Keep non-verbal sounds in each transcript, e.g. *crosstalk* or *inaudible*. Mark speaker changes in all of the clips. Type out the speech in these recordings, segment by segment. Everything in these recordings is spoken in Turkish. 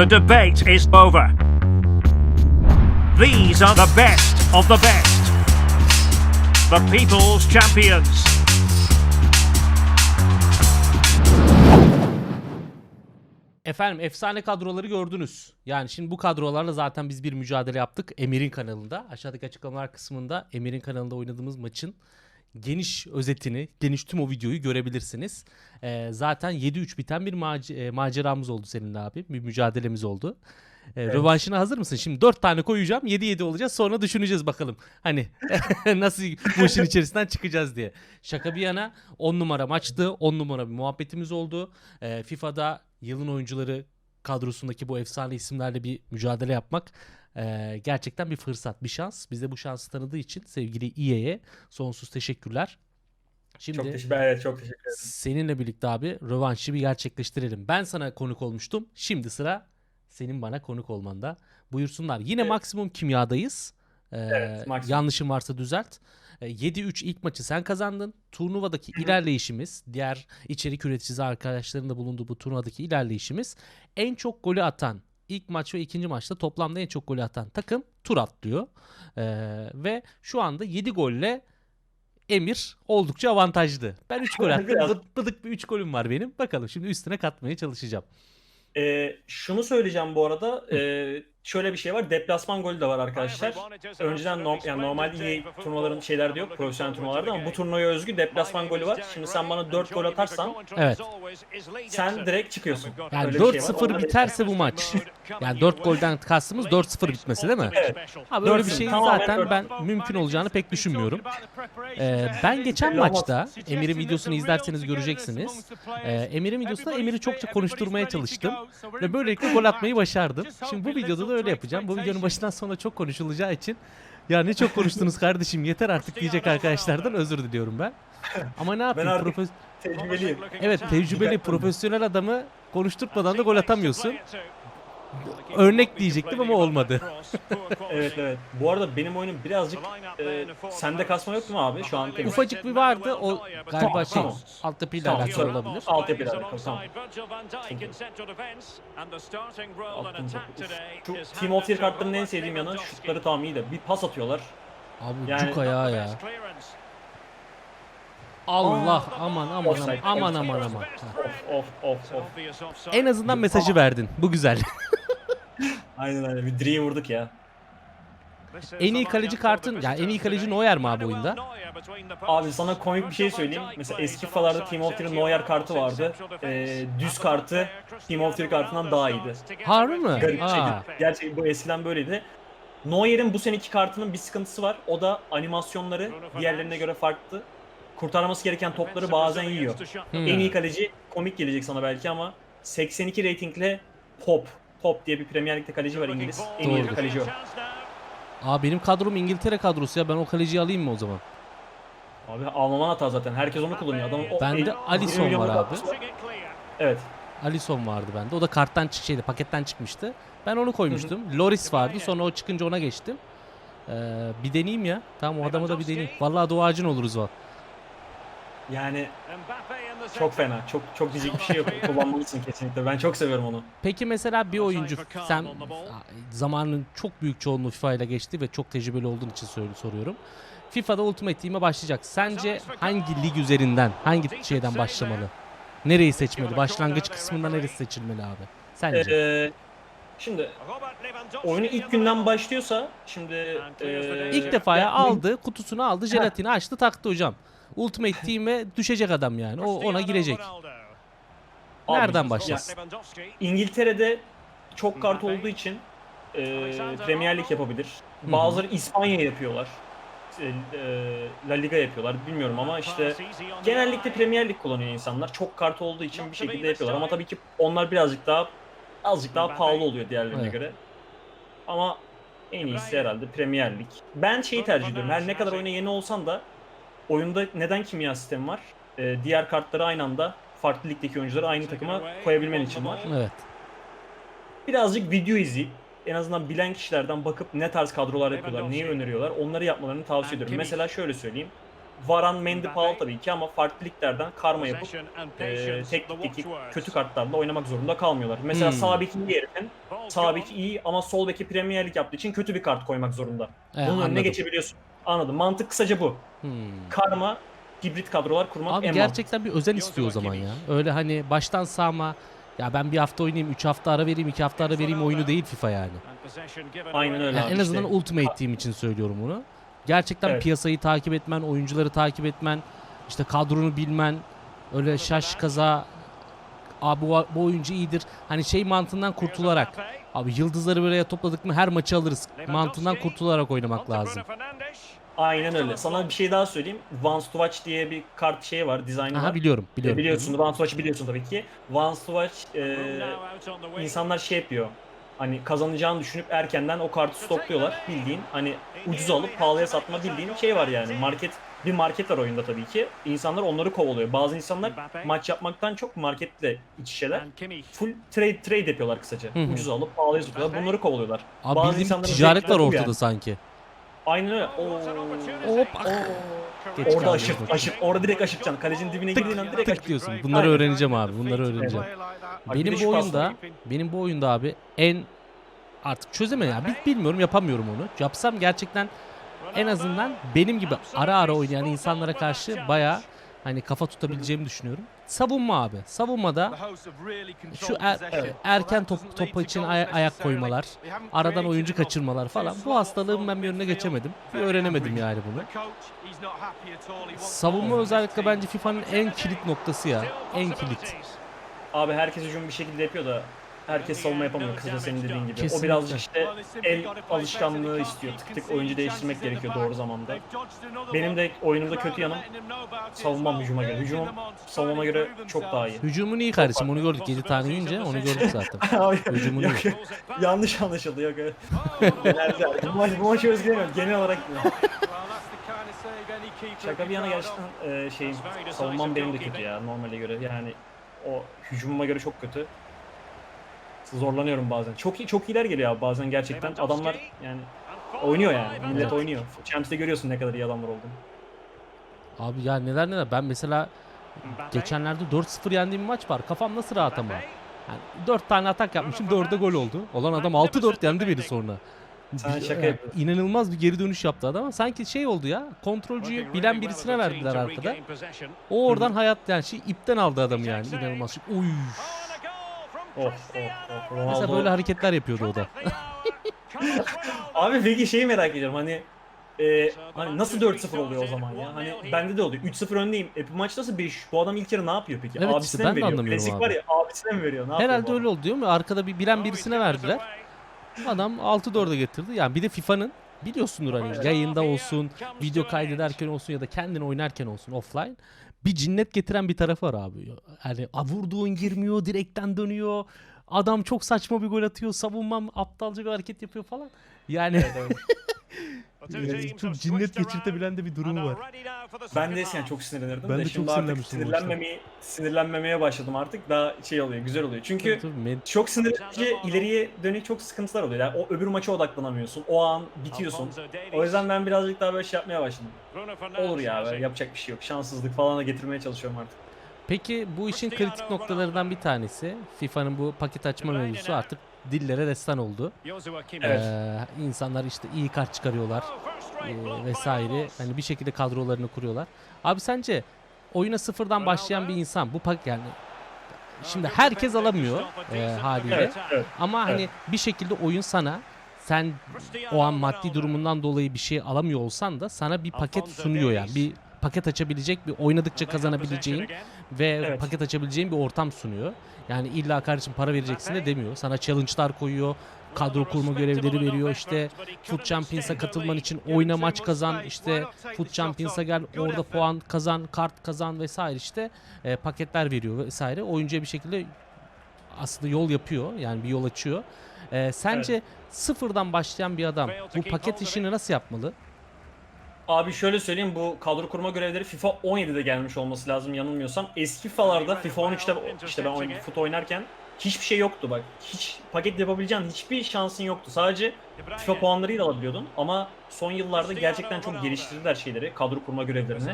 Speaker 1: The debate is over. These are the best of the best. The people's champions.
Speaker 2: Efendim efsane kadroları gördünüz. Yani şimdi bu kadrolarla zaten biz bir mücadele yaptık Emir'in kanalında. Aşağıdaki açıklamalar kısmında Emir'in kanalında oynadığımız maçın geniş özetini, geniş tüm o videoyu görebilirsiniz. Ee, zaten 7-3 biten bir mac- e, maceramız oldu seninle abi. Bir mücadelemiz oldu. Ee, Rövanşına hazır mısın? Şimdi 4 tane koyacağım. 7-7 olacağız. Sonra düşüneceğiz bakalım. Hani *laughs* nasıl bu işin içerisinden çıkacağız diye. Şaka bir yana 10 numara maçtı. 10 numara bir muhabbetimiz oldu. Ee, FIFA'da yılın oyuncuları kadrosundaki bu efsane isimlerle bir mücadele yapmak e, gerçekten bir fırsat, bir şans. Bize bu şansı tanıdığı için sevgili EA'ye sonsuz teşekkürler. Şimdi
Speaker 3: Çok teşekkür evet, çok teşekkür ederim.
Speaker 2: seninle birlikte abi rövanşı bir gerçekleştirelim. Ben sana konuk olmuştum. Şimdi sıra senin bana konuk olmanda. Buyursunlar. Yine
Speaker 3: Evet.
Speaker 2: maksimum kimyadayız. Ee,
Speaker 3: Evet, maksimum.
Speaker 2: yanlışım varsa düzelt. Ee, 7-3 ilk maçı sen kazandın. Turnuvadaki ilerleyişimiz, diğer içerik üreticisi arkadaşların da bulunduğu bu turnuvadaki ilerleyişimiz en çok golü atan ilk maç ve ikinci maçta toplamda en çok golü atan takım tur atlıyor. Ee, ve şu anda 7 golle Emir oldukça avantajlı. Ben 3 gol *laughs* attım. Bıd- Bıdık bir 3 golüm var benim. Bakalım şimdi üstüne katmaya çalışacağım.
Speaker 3: Ee, şunu söyleyeceğim bu arada. Ee, şöyle bir şey var. Deplasman golü de var arkadaşlar. Önceden norm, yani normalde EA turnuvaların şeylerde yok. Profesyonel turnuvalarda ama bu turnuvaya özgü deplasman golü var. Şimdi sen bana 4 gol atarsan
Speaker 2: Evet.
Speaker 3: sen direkt çıkıyorsun.
Speaker 2: Yani
Speaker 3: Öyle bir şey var.
Speaker 2: 4-0
Speaker 3: Onlar-
Speaker 2: biterse bu maç. Yani 4 golden kastımız 4-0 bitmesi değil mi?
Speaker 3: Evet.
Speaker 2: Abi öyle bir
Speaker 3: 4-0,
Speaker 2: şeyin
Speaker 3: tamamen
Speaker 2: zaten
Speaker 3: 4-0.
Speaker 2: ben mümkün olacağını pek düşünmüyorum. Ee, ben geçen maçta Emir'in videosunu izlerseniz göreceksiniz. Ee, Emir'in videosunda Emir'i çokça konuşturmaya çalıştım. Ve böylelikle gol atmayı başardım. Şimdi bu videoda da öyle yapacağım. Bu videonun başından sonra çok konuşulacağı için ya ne çok konuştunuz *laughs* kardeşim yeter artık diyecek arkadaşlardan özür diliyorum ben. *laughs* Ama ne yapayım?
Speaker 3: artık-
Speaker 2: Profes-
Speaker 3: Tecrübeliyim.
Speaker 2: evet tecrübeli profesyonel adamı konuşturtmadan da gol atamıyorsun. Örnek diyecektim ama olmadı. *laughs*
Speaker 3: Evet evet. Bu arada benim oyunum birazcık e, sende kasma yok mu abi? Şu an temiz.
Speaker 2: Ufacık bir vardı o galiba şey
Speaker 3: Tamam.
Speaker 2: altyapıyla
Speaker 3: Tamam,
Speaker 2: alakalı olabilir.
Speaker 3: Altyapıyla alakalı, tamam. Şu Team of kartlarının en sevdiğim yanı şutları tamam iyi de bir pas atıyorlar.
Speaker 2: Abi
Speaker 3: Yani-
Speaker 2: cuk ayağı ya. Allah aman aman aman aman aman aman.
Speaker 3: Of of of of.
Speaker 2: En azından mesajı verdin. Bu güzel. *laughs*
Speaker 3: Aynen aynen bir direği vurduk ya.
Speaker 2: En iyi kaleci kartın ya en iyi kaleci Neuer mi abi oyunda?
Speaker 3: Abi sana komik bir şey söyleyeyim. Mesela eski FIFA'larda Team of Year'ın Neuer kartı vardı. Ee, düz kartı Team of Year kartından daha iyiydi.
Speaker 2: Harbi mi?
Speaker 3: Garip.
Speaker 2: Aa.
Speaker 3: Gerçi bu eskiden böyleydi. Neuer'in bu seneki kartının bir sıkıntısı var. O da animasyonları diğerlerine göre farklı. Kurtarması gereken topları bazen yiyor.
Speaker 2: Hmm.
Speaker 3: En iyi kaleci komik gelecek sana belki ama 82 reytingle Pop. Pop diye bir Premier Lig'de kaleci var İngiliz. En iyi
Speaker 2: Doğrudur.
Speaker 3: kaleci o.
Speaker 2: Aa benim kadrom İngiltere kadrosu ya ben o kaleciyi alayım mı o zaman?
Speaker 3: Abi almaman hata zaten. Herkes onu kullanıyor. Adam o
Speaker 2: Bende
Speaker 3: el-
Speaker 2: Alisson
Speaker 3: 20 milyonluk
Speaker 2: var abi.
Speaker 3: Evet.
Speaker 2: Alisson vardı bende. O da karttan çık şeydi paketten çıkmıştı. Ben onu koymuştum. Loris vardı. Sonra o çıkınca ona geçtim. Ee, bir deneyeyim ya. Tamam o adamı da bir deneyeyim. Vallahi duacın oluruz o.
Speaker 3: Yani çok fena. Çok çok diyecek bir şey yok. *laughs* Kullanmalısın kesinlikle. Ben çok seviyorum onu.
Speaker 2: Peki mesela bir oyuncu sen zamanın çok büyük çoğunluğu FIFA ile geçti ve çok tecrübeli olduğun için soruyorum. FIFA'da Ultimate Team'e başlayacak. Sence hangi lig üzerinden, hangi şeyden başlamalı? Nereyi seçmeli? Başlangıç kısmında neresi seçilmeli abi? Sence?
Speaker 3: Ee, şimdi oyunu ilk günden başlıyorsa şimdi ee,
Speaker 2: İlk defa ya
Speaker 3: yani-
Speaker 2: aldı, kutusunu aldı, jelatini açtı, taktı hocam. Ultimate Team'e düşecek adam yani. O ona girecek. Nereden başlasın?
Speaker 3: İngiltere'de çok kart olduğu için ee, Premier Lig yapabilir. Bazıları İspanya yapıyorlar. E, e, La Liga yapıyorlar. Bilmiyorum ama işte genellikle Premier Lig kullanıyor insanlar. Çok kart olduğu için bir şekilde yapıyorlar. Ama tabii ki onlar birazcık daha azıcık daha pahalı oluyor diğerlerine
Speaker 2: Evet.
Speaker 3: göre. Ama en iyisi herhalde Premier Lig. Ben şeyi tercih ediyorum. Her ne kadar oyuna yeni olsan da oyunda neden kimya sistemi var? Ee, diğer kartları aynı anda farklı ligdeki oyuncuları aynı takıma koyabilmen için var.
Speaker 2: Evet.
Speaker 3: Birazcık video izleyip en azından bilen kişilerden bakıp ne tarz kadrolar yapıyorlar, neyi öneriyorlar onları yapmalarını tavsiye ediyorum. Mesela şöyle söyleyeyim. Varan, Mendy, Paul tabii ki ama farklı liglerden karma yapıp e, teknikteki kötü kartlarla oynamak zorunda kalmıyorlar. Mesela
Speaker 2: Hmm.
Speaker 3: sağ bek iyi herifin. Sağ bek iyi ama sol beki Premier Lig yaptığı için kötü bir kart koymak zorunda. Bunun önüne
Speaker 2: anladım.
Speaker 3: geçebiliyorsun. Anladım. Mantık kısaca bu.
Speaker 2: Hmm.
Speaker 3: Karma, hibrit kadrolar kurmak
Speaker 2: Abi
Speaker 3: en
Speaker 2: gerçekten bir özen istiyor o zaman ya. Öyle hani baştan sağma ya ben bir hafta oynayayım, 3 hafta ara vereyim, 2 hafta ara vereyim oyunu değil FIFA yani.
Speaker 3: Aynen öyle.
Speaker 2: Yani
Speaker 3: abi
Speaker 2: en azından
Speaker 3: işte.
Speaker 2: Ultimate Team için söylüyorum bunu. Gerçekten
Speaker 3: Evet.
Speaker 2: piyasayı takip etmen, oyuncuları takip etmen, işte kadronu bilmen, öyle şaş kaza abi bu, bu oyuncu iyidir. Hani şey mantığından kurtularak abi yıldızları buraya topladık mı her maçı alırız. Mantığından kurtularak oynamak lazım.
Speaker 3: Aynen öyle. Sana bir şey daha söyleyeyim. Once to Watch diye bir kart şeyi var, dizaynı
Speaker 2: Aha
Speaker 3: var.
Speaker 2: biliyorum, biliyorum.
Speaker 3: Biliyorsun, Once to Watch'ı biliyorsun tabii ki. Once to Watch e, insanlar şey yapıyor. Hani kazanacağını düşünüp erkenden o kartı stokluyorlar. Bildiğin hani ucuz alıp pahalıya satma bildiğin şey var yani. Market bir market var oyunda tabii ki. İnsanlar onları kovalıyor. Bazı insanlar maç yapmaktan çok marketle iç içeler. Full trade trade yapıyorlar kısaca.
Speaker 2: Hı hı.
Speaker 3: Ucuz alıp pahalıya satıyorlar. Bunları kovalıyorlar.
Speaker 2: Abi
Speaker 3: Bazı insanların
Speaker 2: ticaret var ortada
Speaker 3: yani.
Speaker 2: sanki.
Speaker 3: Aynen öyle. Oo.
Speaker 2: Hop. Geç
Speaker 3: Orada
Speaker 2: kaldım.
Speaker 3: aşırt, aşırt. Orada direkt aşırtacaksın. Kalecinin dibine girdiğin an direkt
Speaker 2: Tık
Speaker 3: aşırt.
Speaker 2: diyorsun. Bunları
Speaker 3: Aynen.
Speaker 2: öğreneceğim abi. Bunları öğreneceğim.
Speaker 3: Bak bir de
Speaker 2: Benim
Speaker 3: şu
Speaker 2: bu oyunda benim bu oyunda abi en artık çözemem ya. Bil- Bilmiyorum yapamıyorum onu. Yapsam gerçekten en azından benim gibi ara ara oynayan insanlara karşı baya hani kafa tutabileceğimi düşünüyorum. Savunma abi. Savunmada şu er- erken top, topa için ay- ayak koymalar, aradan oyuncu kaçırmalar falan. Bu hastalığın ben bir önüne geçemedim. Bir öğrenemedim yani bunu. Savunma özellikle bence FIFA'nın en kilit noktası ya. En kilit.
Speaker 3: Abi herkes hücum bir şekilde yapıyor da herkes savunma yapamıyor kısaca senin dediğin gibi.
Speaker 2: Kesinlikle.
Speaker 3: O birazcık işte el alışkanlığı istiyor. Tık tık oyuncu değiştirmek gerekiyor doğru zamanda. Benim de oyunumda kötü yanım savunmam hücuma göre. Hücumum savunma göre çok daha iyi.
Speaker 2: Hücumun iyi kardeşim onu gördük. 7 tane yiyince onu gördük *laughs* zaten. Hücumun iyi.
Speaker 3: yanlış anlaşıldı yok. Genelde bu maç, bu maçı özgürlemiyorum. Genel olarak şaka bir yana gerçekten e, şey savunmam benim de kötü ya normale göre. Yani o hücumuma göre çok kötü. Zorlanıyorum bazen. Çok iyi çok iyiler geliyor abi bazen gerçekten. Adamlar yani oynuyor yani. Millet oynuyor. Champions'te görüyorsun ne kadar iyi adamlar olduğunu.
Speaker 2: Abi ya neler neler. Ben mesela geçenlerde 4-0 yendiğim maç var. Kafam nasıl rahat ama. Yani 4 tane atak yapmışım 4'de gol oldu. Olan adam 6-4 yendi beni sonra.
Speaker 3: Şaka
Speaker 2: e. İnanılmaz bir geri dönüş yaptı adam sanki şey oldu ya. Kontrolcüyü bilen birisine verdiler arkada. O oradan hayat yani şey ipten aldı adamı yani. İnanılmaz. Uy.
Speaker 3: Of of of.
Speaker 2: Mesela böyle hareketler yapıyordu o da. *laughs*
Speaker 3: Abi peki şeyi merak ediyorum hani e, hani nasıl 4-0 oluyor o zaman ya? Hani bende de oluyor. 3-0 öndeyim. E bu maç nasıl 5? Bu adam ilk yarı ne yapıyor peki?
Speaker 2: Evet işte
Speaker 3: Abisine
Speaker 2: ben
Speaker 3: mi
Speaker 2: de
Speaker 3: veriyor?
Speaker 2: anlamıyorum
Speaker 3: Klasik
Speaker 2: abi.
Speaker 3: var ya abisine mi veriyor? Ne
Speaker 2: Herhalde öyle oldu değil mi? Arkada bir bilen birisine verdiler. Adam 6-4'e getirdi. Yani bir de FIFA'nın biliyorsundur hani yayında olsun, video kaydederken olsun ya da kendin oynarken olsun offline bir cinnet getiren bir tarafı var abi. Yani vurduğun girmiyor, direkten dönüyor. Adam çok saçma bir gol atıyor, savunmam aptalca bir hareket yapıyor falan. Yani *laughs* Yani çok cinnet geçirtebilen de bir durumu var.
Speaker 3: Ben de eskiden çok sinirlenirdim
Speaker 2: Ben
Speaker 3: de,
Speaker 2: de
Speaker 3: şimdi
Speaker 2: çok
Speaker 3: artık sinirlenmemeyi, sinirlenmemeye başladım artık. Daha şey oluyor, güzel oluyor. Çünkü
Speaker 2: Tabii, tabii, med-
Speaker 3: çok sinirlenince ileriye dönük çok sıkıntılar oluyor. Yani o öbür maça odaklanamıyorsun. O an bitiyorsun. O yüzden ben birazcık daha böyle şey yapmaya başladım. Olur ya böyle yapacak bir şey yok. Şanssızlık falan da getirmeye çalışıyorum artık.
Speaker 2: Peki bu işin kritik noktalarından bir tanesi FIFA'nın bu paket açma mevzusu artık dillere destan oldu.
Speaker 3: Evet.
Speaker 2: Ee, insanlar işte iyi kart çıkarıyorlar ee, vesaire. Hani bir şekilde kadrolarını kuruyorlar. Abi sence oyuna sıfırdan başlayan bir insan bu pak yani şimdi herkes alamıyor e, haliyle.
Speaker 3: Evet, evet.
Speaker 2: Ama hani bir şekilde oyun sana sen o an maddi durumundan dolayı bir şey alamıyor olsan da sana bir paket sunuyor yani. Bir paket açabilecek bir oynadıkça kazanabileceğin ve
Speaker 3: Evet.
Speaker 2: paket açabileceğin bir ortam sunuyor. Yani illa kardeşim para vereceksin de demiyor. Sana challenge'lar koyuyor. Kadro kurma görevleri veriyor. İşte Foot Champions'a katılman için oyna maç kazan. işte Foot Champions'a gel orada puan kazan, kart kazan vesaire işte e, paketler veriyor vesaire. Oyuncuya bir şekilde aslında yol yapıyor. Yani bir yol açıyor. E, sence sıfırdan başlayan bir adam bu paket işini nasıl yapmalı?
Speaker 3: Abi şöyle söyleyeyim bu kadro kurma görevleri FIFA 17'de gelmiş olması lazım yanılmıyorsam. Eski FIFA'larda FIFA 13'te işte ben oyun, fut oynarken hiçbir şey yoktu bak. Hiç paket yapabileceğin hiçbir şansın yoktu. Sadece FIFA puanlarıyla alabiliyordun ama son yıllarda gerçekten çok geliştirdiler şeyleri, kadro kurma görevlerini.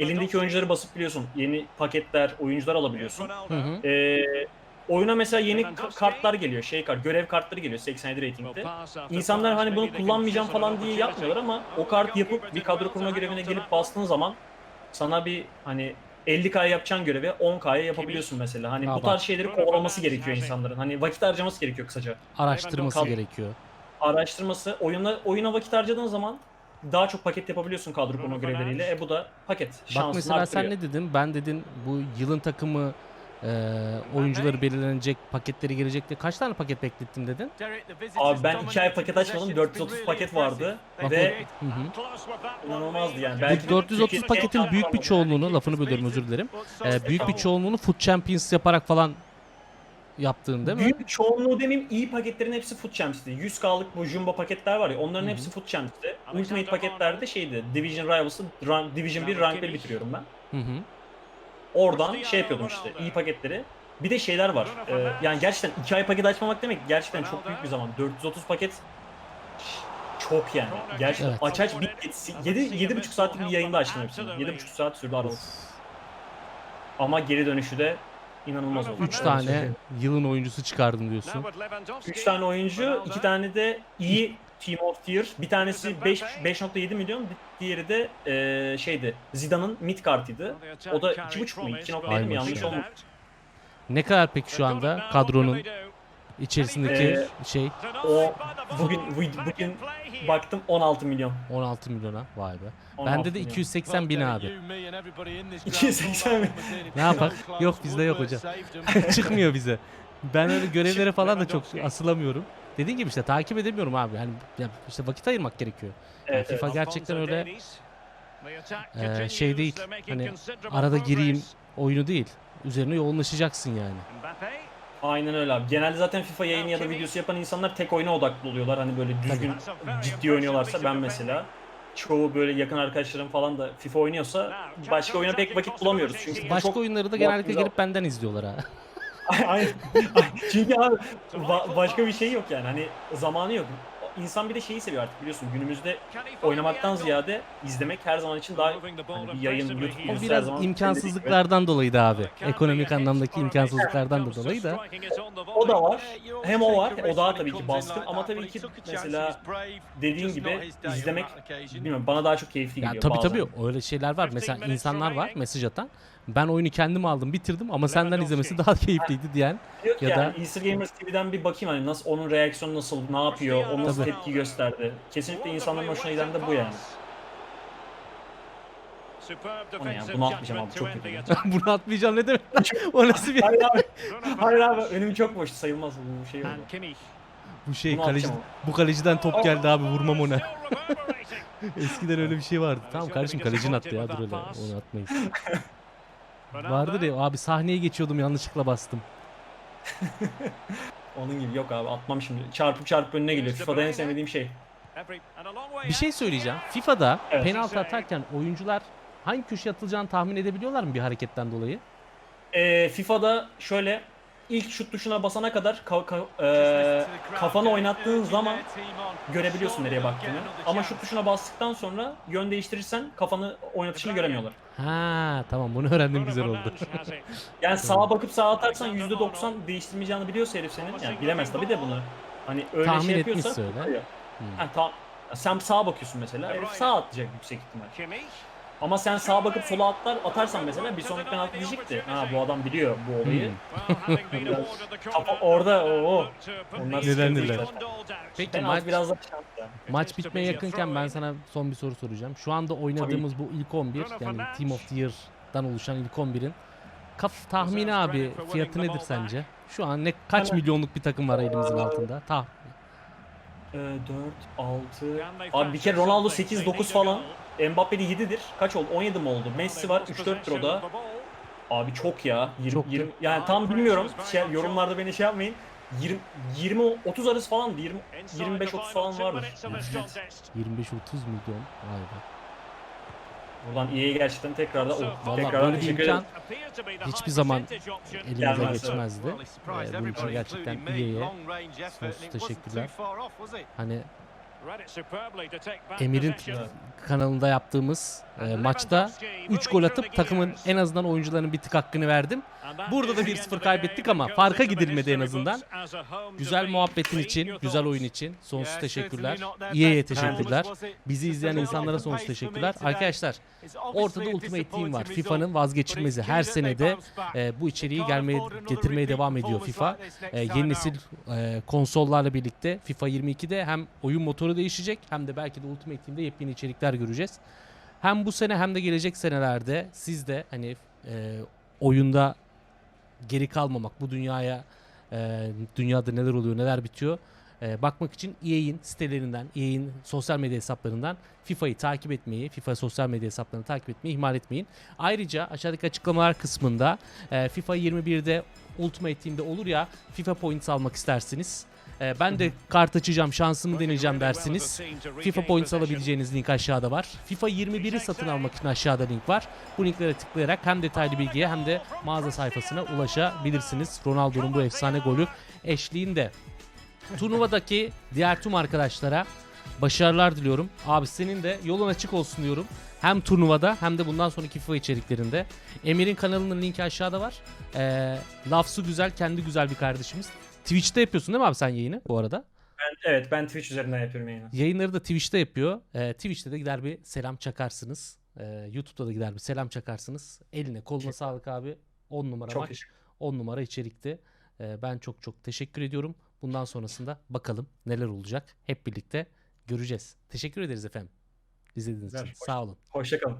Speaker 3: Elindeki oyuncuları basıp biliyorsun. Yeni paketler, oyuncular alabiliyorsun.
Speaker 2: Hı hı.
Speaker 3: Ee, oyuna mesela yeni ka- kartlar geliyor. Şey kart, görev kartları geliyor 87 ratingde. İnsanlar hani bunu kullanmayacağım falan diye yapmıyorlar ama o kart yapıp bir kadro kurma görevine gelip bastığın zaman sana bir hani 50K yapacağın görevi 10K'ya yapabiliyorsun mesela. Hani
Speaker 2: Ha,
Speaker 3: bu tarz şeyleri kovalaması gerekiyor insanların. Hani vakit harcaması gerekiyor kısaca.
Speaker 2: Araştırması
Speaker 3: Kal-
Speaker 2: gerekiyor.
Speaker 3: Araştırması, oyuna oyuna vakit harcadığın zaman daha çok paket yapabiliyorsun kadro kurma görevleriyle. E bu da paket.
Speaker 2: Bak
Speaker 3: Şansını
Speaker 2: mesela
Speaker 3: arttırıyor.
Speaker 2: sen ne dedin? Ben dedin bu yılın takımı e, oyuncuları belirlenecek, paketleri gelecek diye kaç tane paket beklettin dedin?
Speaker 3: Abi ben 2 ay paket açmadım. 430 paket vardı.
Speaker 2: Bak
Speaker 3: Ve
Speaker 2: Hı hı.
Speaker 3: inanılmazdı yani.
Speaker 2: Bu
Speaker 3: Belki
Speaker 2: 430
Speaker 3: Türkiye'de en
Speaker 2: paketin
Speaker 3: fazla
Speaker 2: büyük bir çoğunluğunu, lafını bölüyorum özür dilerim. E, büyük bir çoğunluğunu Food Champions yaparak falan yaptığın değil mi?
Speaker 3: Büyük çoğunluğu demeyeyim iyi paketlerin hepsi Food Champs'ti. 100K'lık bu jumbo paketler var ya onların
Speaker 2: Hı hı.
Speaker 3: hepsi Food Champs'ti. Ultimate paketlerde şeydi Division Rivals'ı Division 1 rank 1 bitiriyorum ben.
Speaker 2: Hı hı.
Speaker 3: Oradan şey yapıyordum işte iyi paketleri. Bir de şeyler var. Ee, yani gerçekten 2 ay paket açmamak demek gerçekten çok büyük bir zaman. 430 paket çok yani. Gerçekten
Speaker 2: Evet.
Speaker 3: aç aç bit bit 7 7,5 saatlik bir yayında açtım hepsini. 7,5 saat sürdü aralık. Ama geri dönüşü de inanılmaz oldu.
Speaker 2: 3
Speaker 3: Öyle
Speaker 2: tane yılın oyuncusu çıkardım diyorsun.
Speaker 3: 3 tane oyuncu, 2 tane de iyi Team of the Year. Bir tanesi 5 5.7 milyon, diğeri de eee şeydi. Zidane'ın mid kartıydı. O da 2.5 mu? 2.7
Speaker 2: Ay
Speaker 3: mi yanlış olmadı.
Speaker 2: Ne kadar peki şu anda kadronun içerisindeki
Speaker 3: Ee,
Speaker 2: şey
Speaker 3: O bugün bu- bugün baktım 16 milyon.
Speaker 2: 16 milyona vay be.
Speaker 3: 16
Speaker 2: Bende de
Speaker 3: milyon.
Speaker 2: 280 bin abi.
Speaker 3: 280 *laughs* bin.
Speaker 2: Ne yapak? Yok bizde yok hocam. *laughs* Çıkmıyor bize. Ben öyle görevlere falan da çok asılamıyorum. Dediğin gibi işte takip edemiyorum abi. Hani ya işte vakit ayırmak gerekiyor.
Speaker 3: Evet,
Speaker 2: FIFA
Speaker 3: evet.
Speaker 2: gerçekten öyle eee, şey değil. Hani arada gireyim oyunu değil. Üzerine yoğunlaşacaksın yani.
Speaker 3: Aynen öyle abi. Genelde zaten FIFA yayını ya da videosu yapan insanlar tek oyuna odaklı oluyorlar. Hani böyle düzgün ciddi oynuyorlarsa ben mesela çoğu böyle yakın arkadaşlarım falan da FIFA oynuyorsa başka oyuna pek vakit bulamıyoruz. Çünkü
Speaker 2: Başka
Speaker 3: çok
Speaker 2: oyunları da genellikle gelip benden izliyorlar ha. *laughs*
Speaker 3: Aynen. Çünkü abi ba- başka bir şey yok yani. Hani zamanı yok. İnsan bir de şeyi seviyor artık biliyorsun. Günümüzde oynamaktan ziyade izlemek her zaman için daha hani bir yayın YouTube
Speaker 2: O
Speaker 3: videosu her
Speaker 2: biraz
Speaker 3: zaman
Speaker 2: imkansızlıklardan dolayı da abi. Ekonomik anlamdaki imkansızlıklardan da dolayı da.
Speaker 3: O da var. Hem o var. O daha tabii ki baskın ama tabii ki mesela dediğin gibi izlemek bilmiyorum bana daha çok keyifli
Speaker 2: Ya
Speaker 3: geliyor
Speaker 2: tabii
Speaker 3: bazen.
Speaker 2: tabii öyle şeyler var. Mesela insanlar var mesaj atan. Ben oyunu kendim aldım bitirdim ama senden izlemesi daha keyifliydi diyen.
Speaker 3: Diyor ki
Speaker 2: ya
Speaker 3: yani
Speaker 2: da-
Speaker 3: Gamers TV'den bir bakayım hani nasıl onun reaksiyonu nasıl, ne yapıyor, o nasıl
Speaker 2: Tabii.
Speaker 3: tepki gösterdi. Kesinlikle insanların hoşuna giden de bu yani. O ne ya, bunu atmayacağım abi, çok kötü. *laughs*
Speaker 2: Bunu atmayacağım ne demek? *laughs* o nasıl bir
Speaker 3: Hayır abi, hayır abi önüm çok boş sayılmaz bu şey oldu.
Speaker 2: bu şey
Speaker 3: Bunu
Speaker 2: kaleci
Speaker 3: atacağım
Speaker 2: bu kaleciden top geldi abi vurmam ona. *laughs* Eskiden öyle bir şey vardı. Tamam kardeşim kalecin attı ya dur öyle onu atmayız. Vardır ya abi sahneye geçiyordum yanlışlıkla bastım. *laughs*
Speaker 3: Onun gibi yok abi atmam şimdi. Çarpıp çarpıp önüne geliyor. FIFA'da en sevmediğim şey.
Speaker 2: Bir şey söyleyeceğim. FIFA'da
Speaker 3: Evet.
Speaker 2: penaltı atarken oyuncular hangi köşeye atılacağını tahmin edebiliyorlar mı bir hareketten dolayı?
Speaker 3: Ee, FIFA'da şöyle ilk şut tuşuna basana kadar ka- ka- ee, kafanı oynattığın zaman görebiliyorsun nereye baktığını. Ama şut tuşuna bastıktan sonra yön değiştirirsen kafanı oynatışını göremiyorlar.
Speaker 2: Ha tamam bunu öğrendim güzel oldu. *laughs*
Speaker 3: Yani sağa bakıp sağa atarsan %90 değiştirmeyeceğini biliyorsa herif senin. Yani bilemez tabii de bunu. Hani öyle
Speaker 2: Tahmin
Speaker 3: şey yapıyorsa.
Speaker 2: söyle.
Speaker 3: Tabii.
Speaker 2: Hmm.
Speaker 3: Ha, ta- sen sağa bakıyorsun mesela. Herif sağa atacak yüksek ihtimal. Ama sen sağa bakıp sola atlar atarsan mesela bir sonraki penaltı diyecekti. Ha bu adam biliyor bu olayı.
Speaker 2: Hmm.
Speaker 3: Kafa orada o. Onlar
Speaker 2: Neler
Speaker 3: sıkıntı
Speaker 2: neler.
Speaker 3: işte.
Speaker 2: Peki
Speaker 3: Penaltı
Speaker 2: maç,
Speaker 3: biraz ya.
Speaker 2: maç bitmeye yakınken ben sana son bir soru soracağım. Şu anda oynadığımız bu ilk 11 yani Team of the Year'dan oluşan ilk 11'in kaf tahmini abi fiyatı nedir sence? Şu an ne kaç milyonluk bir takım var elimizin altında? Tah
Speaker 3: Ee, 4, 6. Abi bir kere Ronaldo 8, 9 falan. Mbappe'de 7'dir. Kaç oldu? 17 mi oldu? Messi var 3-4'tür o da. Abi çok ya. 20,
Speaker 2: Çok
Speaker 3: 20 yani tam bilmiyorum. Şey, yorumlarda beni şey yapmayın. 20 20 30 arası falan 20 25 30 falan vardır.
Speaker 2: 25-30 milyon. Vay be.
Speaker 3: Buradan EA'ye gerçekten tekrardan, oh, tekrardan
Speaker 2: böyle bir imkan hiçbir zaman elimize geçmezdi. Ee, bunun için gerçekten EA'ye sonsuz teşekkürler. Hani Emir'in kanalında yaptığımız e, maçta 3 gol atıp takımın en azından oyuncularının bir tık hakkını verdim. Burada da 1-0 kaybettik ama farka gidilmedi en azından. Güzel muhabbetin için, güzel oyun için sonsuz teşekkürler. EA'ye teşekkürler. Bizi izleyen insanlara sonsuz teşekkürler. Arkadaşlar ortada Ultimate Team var. FIFA'nın vazgeçilmezi. Her senede e, bu içeriği gelmeye getirmeye devam ediyor FIFA. E, yeni nesil e, konsollarla birlikte FIFA 22'de hem oyun motoru değişecek hem de belki de Ultimate Team'de yepyeni içerikler göreceğiz. Hem bu sene hem de gelecek senelerde siz de hani e, oyunda geri kalmamak, bu dünyaya e, dünyada neler oluyor, neler bitiyor e, bakmak için EA'in sitelerinden, EA'in sosyal medya hesaplarından FIFA'yı takip etmeyi, FIFA sosyal medya hesaplarını takip etmeyi ihmal etmeyin. Ayrıca aşağıdaki açıklamalar kısmında e, FIFA 21'de Ultimate Team'de olur ya FIFA points almak istersiniz. E, ben de kart açacağım, şansımı deneyeceğim dersiniz. FIFA points alabileceğiniz link aşağıda var. FIFA 21'i satın almak için aşağıda link var. Bu linklere tıklayarak hem detaylı bilgiye hem de mağaza sayfasına ulaşabilirsiniz. Ronaldo'nun bu efsane golü eşliğinde. Turnuvadaki diğer tüm arkadaşlara başarılar diliyorum. Abi senin de yolun açık olsun diyorum. Hem turnuvada hem de bundan sonraki FIFA içeriklerinde. Emir'in kanalının linki aşağıda var. Ee, Lafsu güzel, kendi güzel bir kardeşimiz. Twitch'te yapıyorsun değil mi abi sen yayını bu arada?
Speaker 3: Ben, evet ben Twitch üzerinden yapıyorum yayını.
Speaker 2: Yayınları da Twitch'te yapıyor. Ee, Twitch'te de gider bir selam çakarsınız. Ee, YouTube'da da gider bir selam çakarsınız. Eline koluna sağlık abi. 10 numara
Speaker 3: Çok
Speaker 2: maç.
Speaker 3: teşekkür
Speaker 2: 10 numara içerikti. Ee, ben çok çok teşekkür ediyorum. Bundan sonrasında bakalım neler olacak. Hep birlikte göreceğiz. Teşekkür ederiz efendim. İzlediğiniz
Speaker 3: Güzel,
Speaker 2: için.
Speaker 3: hoş-
Speaker 2: Sağ olun.
Speaker 3: Hoşçakalın.